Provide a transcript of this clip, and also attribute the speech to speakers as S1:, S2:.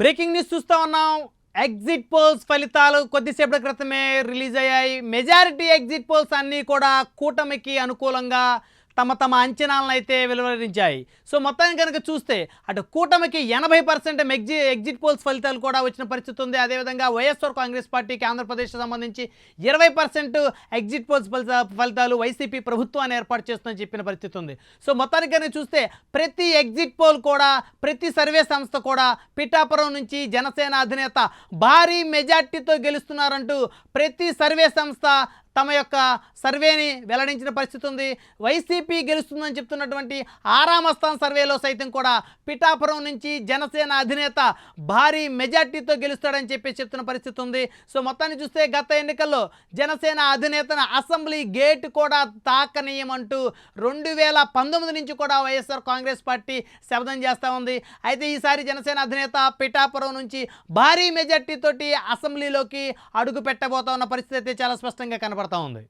S1: Breaking news చూస్తూ ఉన్నాం. Exit polls ఫలితాలు కొద్దిసేపటి క్రితమే రిలీజ్ అయ్యాయి. మెజారిటీ ఎగ్జిట్ పోల్స్ అన్నీ కూడా కూటమికి అనుకూలంగా తమ తమ అంచనాలను అయితే వెలువరించాయి. సో మొత్తాన్ని కనుక చూస్తే అటు కూటమికి ఎనభై పర్సెంట్ ఎగ్జి ఎగ్జిట్ పోల్స్ ఫలితాలు కూడా వచ్చిన పరిస్థితి ఉంది. అదేవిధంగా వైఎస్ఆర్ కాంగ్రెస్ పార్టీకి ఆంధ్రప్రదేశ్ సంబంధించి ఇరవై పర్సెంట్ ఎగ్జిట్ పోల్స్ ఫలిత ఫలితాలు వైసీపీ ప్రభుత్వాన్ని ఏర్పాటు చేస్తుందని చెప్పిన పరిస్థితి ఉంది. సో మొత్తానికి కనుక చూస్తే ప్రతి ఎగ్జిట్ పోల్ కూడా ప్రతి సర్వే సంస్థ కూడా పిఠాపురం నుంచి జనసేన అధినేత భారీ మెజార్టీతో గెలుస్తున్నారంటూ ప్రతి సర్వే సంస్థ తమ యొక్క సర్వేని వెల్లడించిన పరిస్థితి ఉంది. వైసీపీ గెలుస్తుందని చెప్తున్నటువంటి ఆరామస్థాన్ సర్వేలో సైతం కూడా పిఠాపురం నుంచి జనసేన అధినేత భారీ మెజార్టీతో గెలుస్తాడని చెప్పి చెప్తున్న పరిస్థితి ఉంది. సో మొత్తాన్ని చూస్తే గత ఎన్నికల్లో జనసేన అధినేతను అసెంబ్లీ గేట్ కూడా తాకనీయమంటూ రెండు వేల పంతొమ్మిది నుంచి కూడా వైఎస్ఆర్ కాంగ్రెస్ పార్టీ శబ్దం చేస్తూ ఉంది. అయితే ఈసారి జనసేన అధినేత పిఠాపురం నుంచి భారీ మెజార్టీతోటి అసెంబ్లీలోకి అడుగు పెట్టబోతా ఉన్న పరిస్థితి అయితే చాలా స్పష్టంగా కనబడుతుంది. కనపడతా ఉంది.